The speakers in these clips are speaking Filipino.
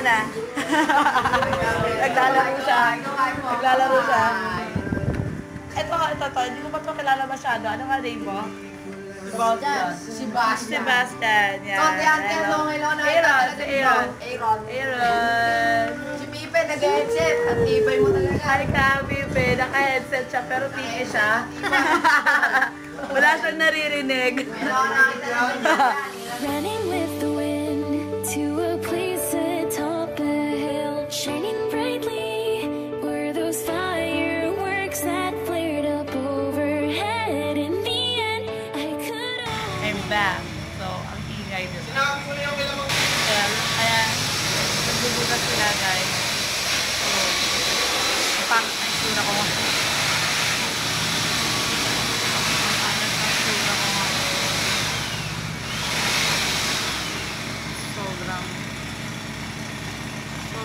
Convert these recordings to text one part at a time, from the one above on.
muna. Naglalaro siya. Naglalaro siya. Ito, ito, ito. Hindi ko pa ito kilala masyado. Ano nga name mo? Sebastian. Sebastian. Sebastian. Yan. Konti ang hello, hello na Aaron, si Aaron. Aaron. Aaron. Si Pipe, nag-headset. Ang tibay mo talaga. Halik na ang Pipe. Naka-headset siya pero tiki siya. Wala siyang naririnig. Hello, nakita Running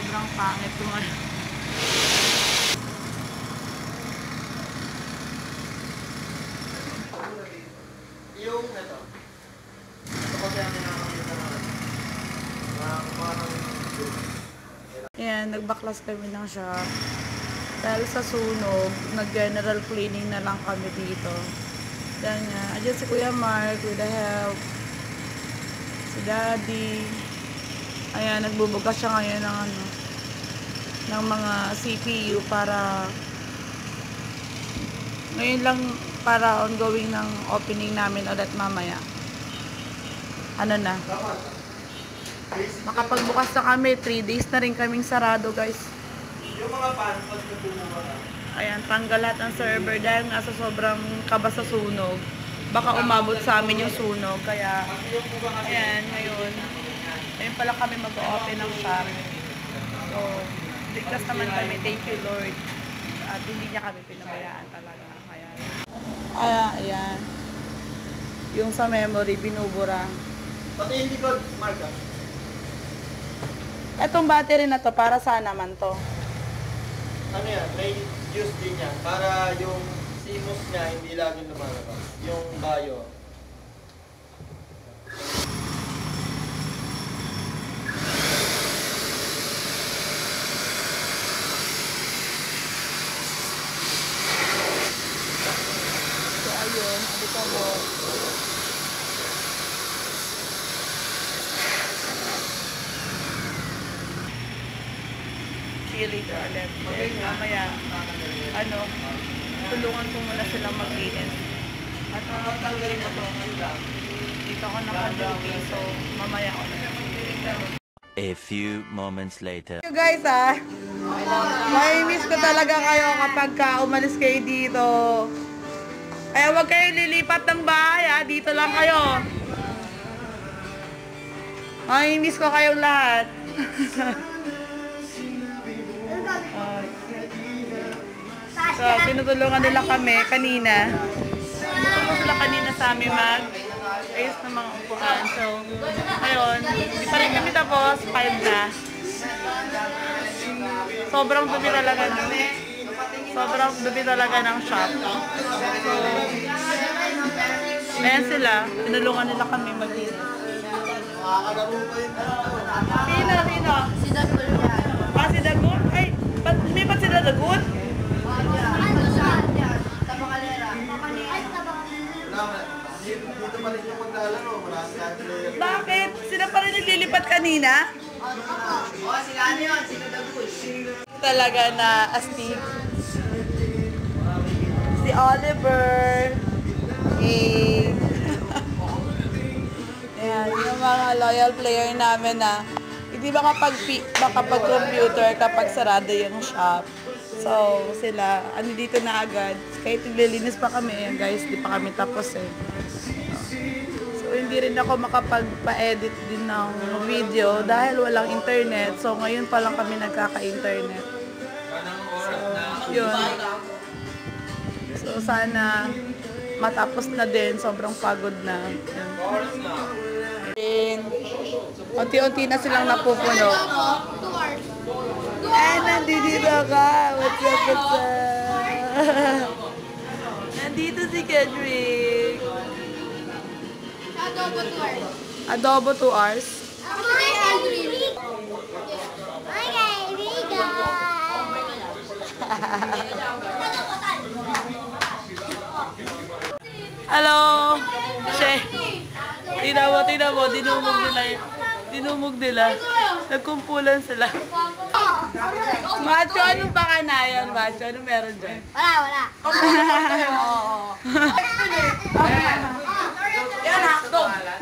sobrang pangit ko ngayon. Yung ito. Ito kasi ang pinakakita na parang parang Ayan, nagbaklas kami ng shop. Dahil sa sunog, nag-general cleaning na lang kami dito. Yan nga. Ayan si Kuya Mark with the help. Si Daddy. Ayan, nagbubugas siya ngayon ng ano ng mga CPU para ngayon lang para ongoing ng opening namin ulit mamaya. Ano na? Makapagbukas na kami, 3 days na rin kaming sarado guys. yung mga pan, pag Ayan, tanggal lahat ng server dahil nga sa sobrang kaba sa sunog. Baka umabot sa amin yung sunog. Kaya, ayan, ngayon, ngayon pala kami mag-open ng shop. So, ligtas naman kami. Thank you, Lord. At hindi niya kami pinabayaan talaga. Kaya, ah, ayan. Yung sa memory, binubura. pati hindi ko, Mark ah. Etong battery na to, para saan naman to? Ano yan, may juice din yan. Para yung CMOS niya hindi laging lumalabas. Yung bio. So, ayun, ano ko mo. Cheerleader ulit. Okay, mamaya, ano, tulungan ko muna silang maglinis. At uh, tanggalin ko to. Dito ako naka-duty, so mamaya ako na. A few moments later. You guys ah, may miss ko talaga kayo kapag ka umalis kayo dito. Kaya huwag kayo lilipat ng bahay ah, dito lang kayo. May miss ko kayong lahat. so, tinutulungan nila kami kanina. Tinutulungan sila kanina sa amin mag ayos ng mga upuan. So, ngayon, hindi pa rin kami tapos, 5 na. Sobrang dumi talaga ng sobrang dumi talaga ng shop. So, ayan sila, tinulungan nila kami mag-inis. Sino, sino? Si Dagol yan. Ah, si Dagun? Ay, ba't lumipat sila si Andrea. Bakit? Sila pa rin naglilipat kanina? Oh, sila ano yun? Sila Dagol. Talaga na astig. Si Oliver. Eh. Ayan, yung mga loyal player namin na hindi makapag, makapag computer kapag sarado yung shop. So, sila, ano dito na agad. Kahit naglilinis pa kami, guys, di pa kami tapos eh. So, hindi rin ako makapagpa-edit din ng video dahil walang internet. So, ngayon pa lang kami nagkaka-internet. So, yun. So, sana matapos na din. Sobrang pagod na. And, unti-unti na silang napupuno. Eh, nandito ka. What's up, what's up? nandito si Kendrick. Adobo 2 hours. Adobo 2 hours. Okay, we go. Hello! She. Tingnan mo, tingnan mo. Dinumog nila. Dinumog nila. Nagkumpulan sila. Macho, anong pakanayan, Macho? Ano meron dyan? Wala, wala.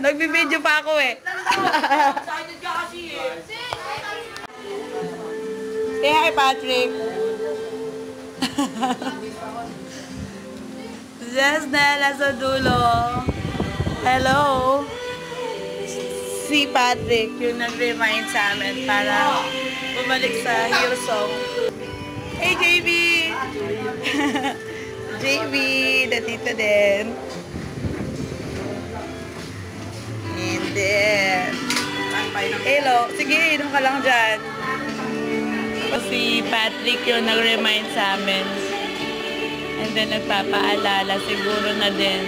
Nagbibideo pa ako eh. Say hi, Patrick. Yes, Nella sa dulo. Hello. Si Patrick, yung nag-remind sa amin para bumalik sa Hero Song. Hey, JB! JB, natito din. And then, hello. Sige, inom ka lang dyan. Si Patrick yung nag-remind sa amin. And then, nagpapaalala siguro na din.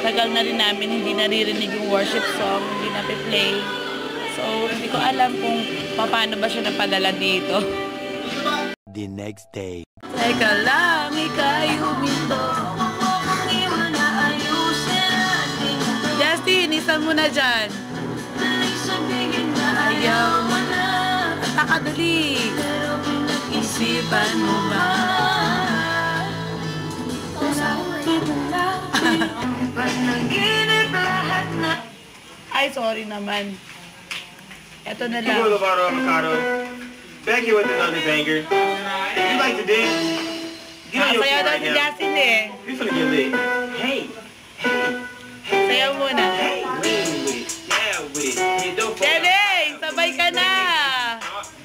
Tagal na rin namin hindi naririnig yung worship song, hindi na play So, hindi ko alam kung paano ba siya napadala dito. The next day. Teka lang, ika'y huminto. Justin, isa mo na dyan. Ayaw mo na. At nakadali. Isipan mo ba? Ay, sorry naman. Eto na lang. Hello, Lovato Avocado. Back here with another banger. If you like to dance, get on your Sayaw right now. Justin eh. We finna get lit. Hey, hey, Sayaw muna. hey, lean with it, yeah with it. Hit the phone, Bebe, sabay ka na.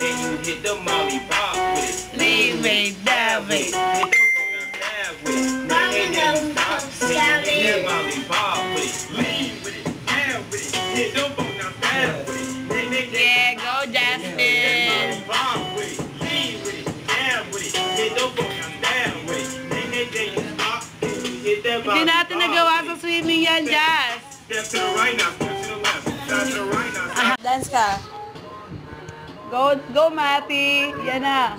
then you hit the molly pop to right now, step left. The right now, step Dance ka. Go, go, Mati. Yan na.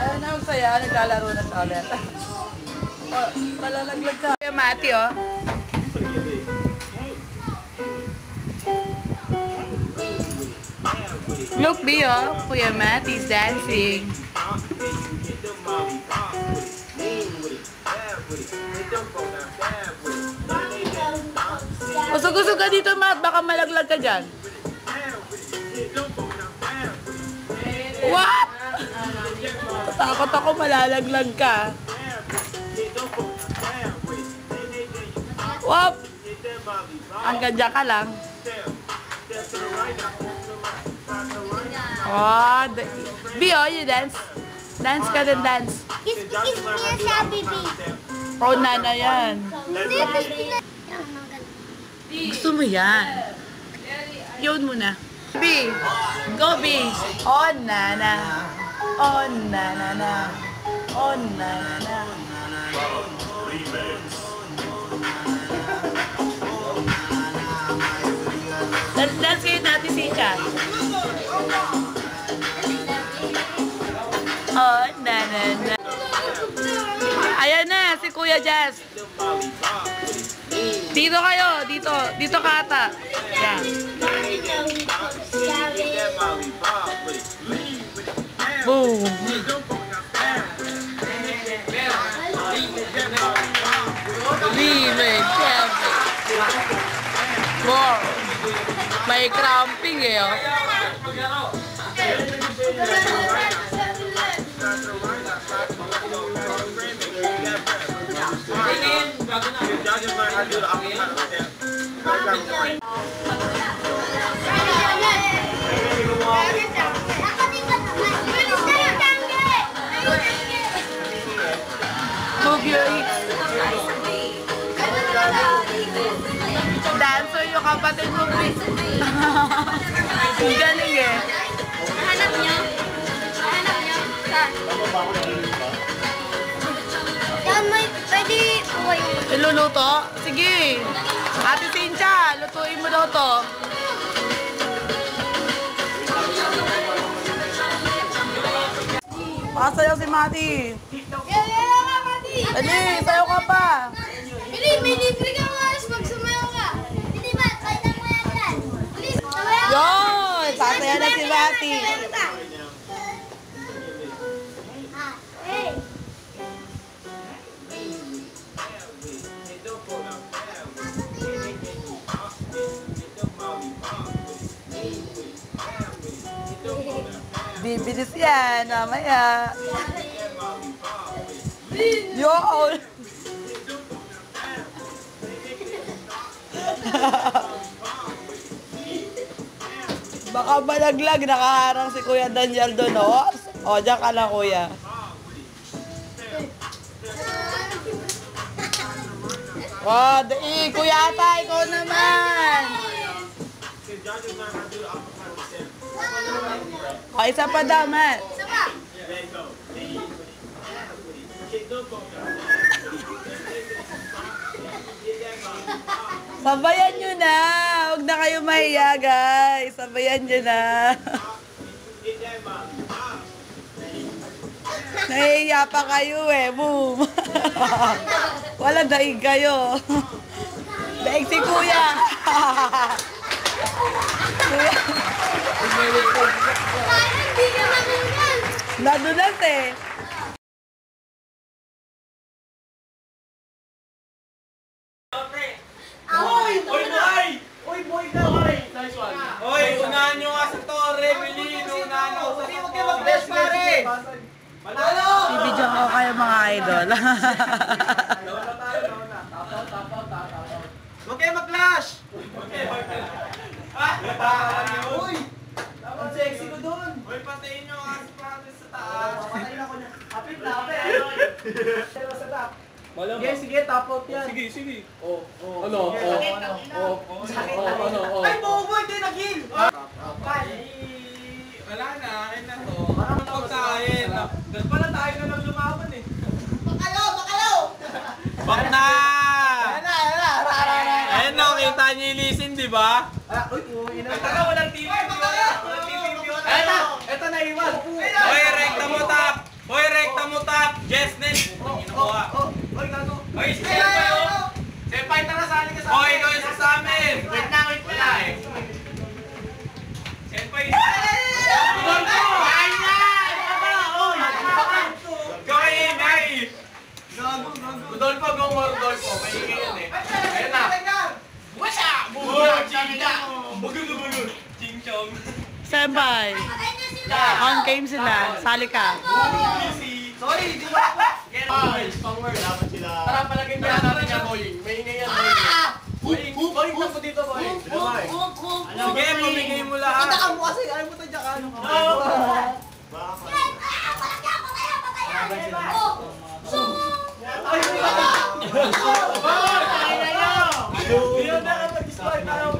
Ayaw na magsaya, naglalaro na sa ulit. oh, malalaglag ka. Mati, oh. Look, B, oh. Kuya Mati's dancing. Usog-usog ka dito, Mat. Baka malaglag ka dyan. What? Takot ako malalaglag ka. Wap! Hanggang dyan ka lang. Oh, B, oh, you dance. Dance ka din, dance. Kiss, kiss mo yan si B. Oh, nana yan. Gusto mo yan. Yun muna. B. Go, B. On, nana. On, nana, na. On, nana, na. Dance, dance kayo dati si Chat. On, nana, na. Ayan na, si Kuya Jazz. Dito kayo, dito. Dito ka ata. Yan. Boom. Leave it. More. May cramping eh, oh. Dancer yung kapatid mo, please. Ang galing eh. Hanap niyo? Hanap niyo? Saan? luluto? Sige. Ate Cynthia, lutuin mo daw to. Pasayaw si Mati. Dali, sayaw ka pa. Bili, may libre ka mga alas pag sumayaw ka. Hindi ba, kahit ang mayakan. Yun, pasaya na si Mati. Bibilis yan, mamaya. Yo! Baka malaglag, nakaharang si Kuya Daniel doon, oh. O, dyan ka lang, Kuya. Wow, dai, Kuya Ata, ikaw naman. O, isa pa daw, Matt. Sabayan nyo na. Huwag na kayo mahiya, guys. Sabayan nyo na. Nahihiya pa kayo eh. Boom. Wala daig kayo. Daig si kuya. kuya. Nadulas eh. Oy, boy! Oy, boy na! Nice one. Oy, unahan nyo nga sa torre, Billy. Unahan nyo sa Huwag kayo mag-best, pare! Manalo! Ibidyo ko kayo mga idol. Huwag kayo mag-clash! Ah! Uy! Ang sexy ko dun! Uy, patayin nyo nga si Francis sa taas. Patayin ako niya. Hapit na, hapit! Pero sa top. Sige, sige, top out yan. Sige, sige. Oh, oh. Ano? Oh, ano? Oh, oh, ano? Oh. Ay, bobo, hindi nag-heal! Wala na, akin na to. Parang tawag sa akin. Dahil pala tayo na lang lumaban eh. Bakalaw, bakalaw! Bak na! Ayan na, ayan na. Ayan na, kita niyo yung lisin, di ba? Uy, uy, ina. Taga, walang TV. Walang TV. Ayan na, ito na iwan. Hoy, rekta mo tap. Hoy, rekta mo tap. Yes. Ginawa. Hoy, gago. Hoy, si Senpai, oh. Senpai, tara, sali ka sa amin. Hoy, ikaw sa amin. Wait na, wait eh. Senpai. Tudol ko! Ay na! Kaya ingay! Rodolfo, go mo, Rodolfo. May ingay yan eh. Ayun na. Wasa! Na! Ching chong. Senpai, on game sila. Sali ka. Sorry, di ba? Ay, pang-word. Dapat sila. Tara, palagay yan natin yan, boy. May ingay yan, boy. Boy, boy, boy, dito, boy. Sige, pamigay mo lahat. Tandaan mo kasi, ayaw mo tayo dyan. Ano? Nasungka pala eh. Boying! Isa dyan. Tingin lang ako. Oh, patay boy, boy. Masaya na ako. Oh. Wala, wala, wala, wala. Mas may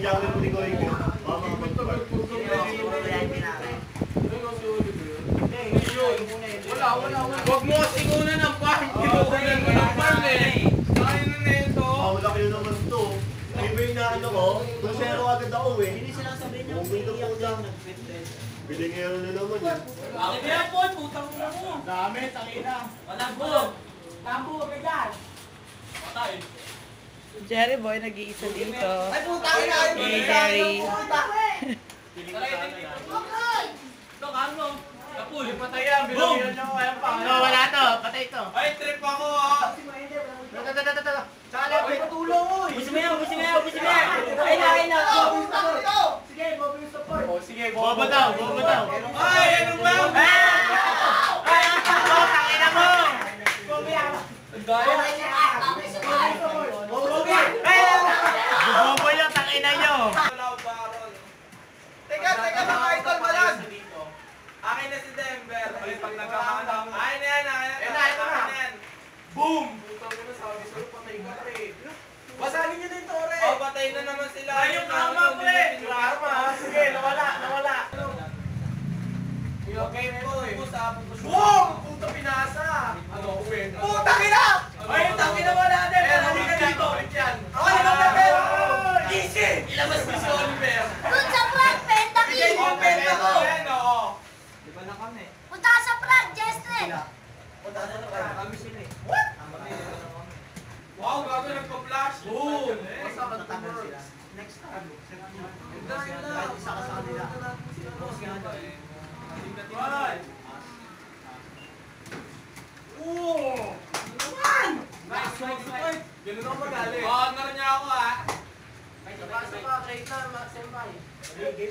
jacket mo din ko rin. Baka Wala, wala, wala. Huwag mo sigunan ng farm. Tinutunan mo ng farm eh. Kaya na na ito. Ah, wala kayo naman to. Naano ko? Kung zero agad ako eh. Hindi sila sabi niya. Bumili po lang. Bilingero na naman eh. Bakit kaya po? Putang mo mo. Dami, tangina. Wala po. Tambo, kagad. Patay. Jerry Boy, nag-iisa dito. Ay, putang ina! Ay, Hey, Jerry. Ito, kano? Kapul. Patay yan. Ayan pa. No, wala to. Patay to. Ay, trip ako ah. Sali Patay ka, pre. Basagin nyo na yung tore. Oh, patay na naman sila. Ay, yung karma, pre. Karma. Sige, nawala, nawala. Okay, po, eh. boy. Boom! Eh. Puta pinasa! Ano, uwi. Puta kina! Ano, Ay, ano? taki na wala din. Eh, Pero hindi ka dito. Ako na lang na pera. Easy! Ilabas mo si Oliver. Doon sa penta ki. Hindi mo penta ko. Di ba na kami? Punta ka sa prank, Jestren. Punta ka sa prank. Kami si Wow, gago nagpa-flash. Boom! Natanggal sila. Next time. Kahit isa ka sa kanila. Oo! Nice, nice, nice. Ganun ako magaling. Honor niya ako ah.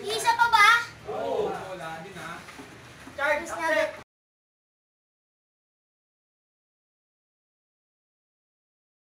Isa pa ba? Oo, wala din ah. Mas na-